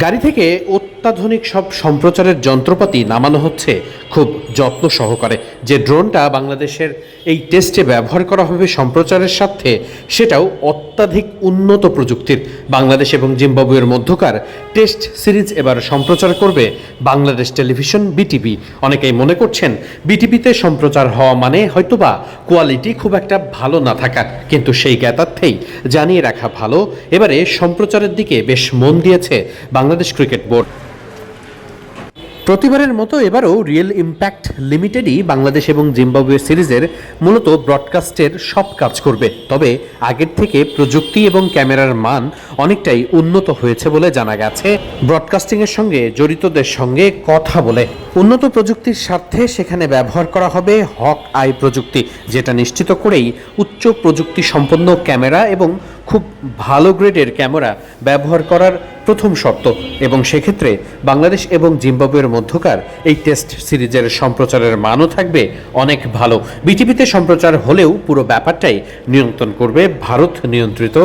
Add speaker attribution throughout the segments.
Speaker 1: গাড়ি থেকে অত্যাধুনিক সব সম্প্রচারের যন্ত্রপাতি নামানো হচ্ছে খুব যত্ন সহকারে। যে ড্রোনটা বাংলাদেশের এই টেস্টে ব্যবহার করা হবে সম্প্রচারের সাথে সেটাও অত্যাধিক উন্নত প্রযুক্তির। বাংলাদেশ এবং জিম্বাবুয়ের মধ্যকার টেস্ট সিরিজ এবার সম্প্রচার করবে বাংলাদেশ টেলিভিশন বিটিভি। অনেকেই মনে করছেন বিটিভিতে সম্প্রচার হওয়া মানে হয়তোবা কোয়ালিটি খুব একটা ভালো না থাকা কিন্তু সেই জ্ঞাতার্থেই জানিয়ে রাখা ভালো। এবারে সম্প্রচারের দিকে বেশ মন দিয়েছে বাংলাদেশ ক্রিকেট বোর্ড। প্রতিবারের মতো এবারও রিয়েল ইম্প্যাক্ট লিমিটেডই বাংলাদেশ এবং জিম্বাবুয়ে সিরিজের মূলত ব্রডকাস্টের সব কাজ করবে। তবে আগের থেকে প্রযুক্তি এবং ক্যামেরার মান অনেকটাই উন্নত হয়েছে বলে জানা গেছে। ব্রডকাস্টিংয়ের সঙ্গে জড়িতদের সঙ্গে কথা বলে। উন্নত প্রযুক্তির স্বার্থে সেখানে ব্যবহার করা হবে হক আই প্রযুক্তি, যেটা নিশ্চিত করেই উচ্চ প্রযুক্তি সম্পন্ন ক্যামেরা এবং খুব ভালো গ্রেডের ক্যামেরা ব্যবহার করার প্রথম শর্ত এবং সেক্ষেত্রে বাংলাদেশ এবং জিম্বাবুয়ের মধ্যকার এই টেস্ট সিরিজের সম্প্রচারের মানও থাকবে অনেক ভালো। বিটিভিতে সম্প্রচার হলেও পুরো ব্যাপারটাই নিয়ন্ত্রণ করবে ভারত নিয়ন্ত্রিত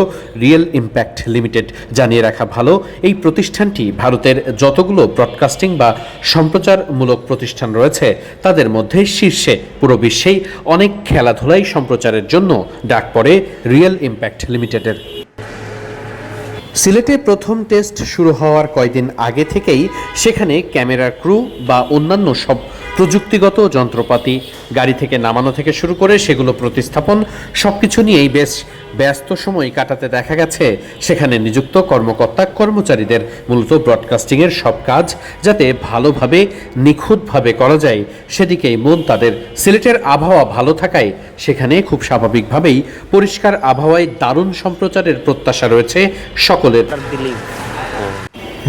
Speaker 1: রিয়েল ইম্প্যাক্ট লিমিটেড। জানিয়ে রাখা ভালো, এই প্রতিষ্ঠানটি ভারতের যতগুলো ব্রডকাস্টিং বা সম্প্রচারমূলক প্রতিষ্ঠান রয়েছে, তাদের মধ্যে শীর্ষে পুরো বিশ্বেই অনেক খেলাধুলাই সম্প্রচারের জন্য ডাক পড়ে রিয়েল ইম্প্যাক্ট লিমিটেডের। সিলেটে প্রথম টেস্ট শুরু হওয়ার কয়েকদিন আগে থেকেই সেখানে ক্যামেরার ক্রু বা অন্যান্য সব প্রযুক্তিগত যন্ত্রপাতি, গাড়ি থেকে নামানো থেকে শুরু করে সেগুলো প্রতিস্থাপন সব কিছু নিয়েই বেশ ব্যস্ত সময় কাটাতে দেখা গেছে। সেখানে নিযুক্ত কর্মকর্তা, কর্মচারীদের মূলত ব্রডকাস্টিংয়ের সব কাজ যাতে ভালোভাবে, নিখুঁতভাবে করা যায়, সেদিকেই মন তাদের। সিলেটের আবহাওয়া ভালো থাকায় সেখানে খুব স্বাভাবিকভাবেই পরিষ্কার আবহাওয়ায় দারুণ সম্প্রচারের প্রত্যাশা রয়েছে সকলের।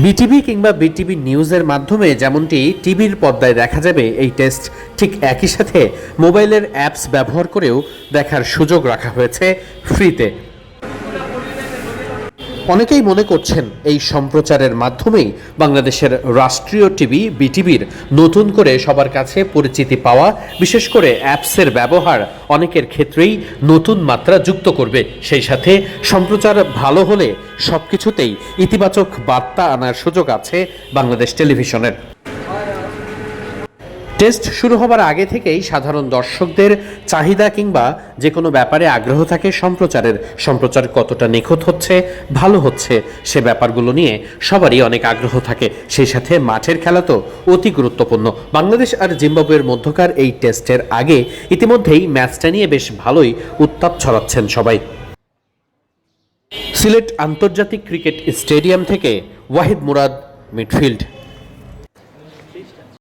Speaker 1: বিটিভি কিংবা বিটিভি নিউজের মাধ্যমে যেমনটি টিভির পর্দায় দেখা যাবে, এই টেস্ট ঠিক একই সাথে মোবাইলের অ্যাপস ব্যবহার করেও দেখার সুযোগ রাখা হয়েছে ফ্রিতে। অনেকেই মনে করছেন এই সম্প্রচারের মাধ্যমেই বাংলাদেশের রাষ্ট্রীয় টিভি, বিটিভির নতুন করে সবার কাছে পরিচিতি পাওয়া, বিশেষ করে অ্যাপসের ব্যবহার অনেকের ক্ষেত্রেই নতুন মাত্রা যুক্ত করবে। সেই সাথে সম্প্রচার ভালো হলে সব কিছুতেই ইতিবাচক বার্তা আনার সুযোগ আছে বাংলাদেশ টেলিভিশনের। টেস্ট শুরু হবার আগে থেকেই সাধারণ দর্শকদের চাহিদা কিংবা যে কোনো ব্যাপারে আগ্রহ থাকে সম্প্রচারের। সম্প্রচার কতটা নিখুঁত হচ্ছে, ভালো হচ্ছে, সে ব্যাপারগুলো নিয়ে সবারই অনেক আগ্রহ থাকে। সেই সাথে মাঠের খেলা তো অতি গুরুত্বপূর্ণ। বাংলাদেশ আর জিম্বাবুয়ের মধ্যকার এই টেস্টের আগে ইতিমধ্যেই ম্যাচটা নিয়ে বেশ ভালোই উত্তাপ ছড়াচ্ছেন সবাই। সিলেট আন্তর্জাতিক ক্রিকেট স্টেডিয়াম থেকে ওয়াহিদ মুরাদ, মিডফিল্ড।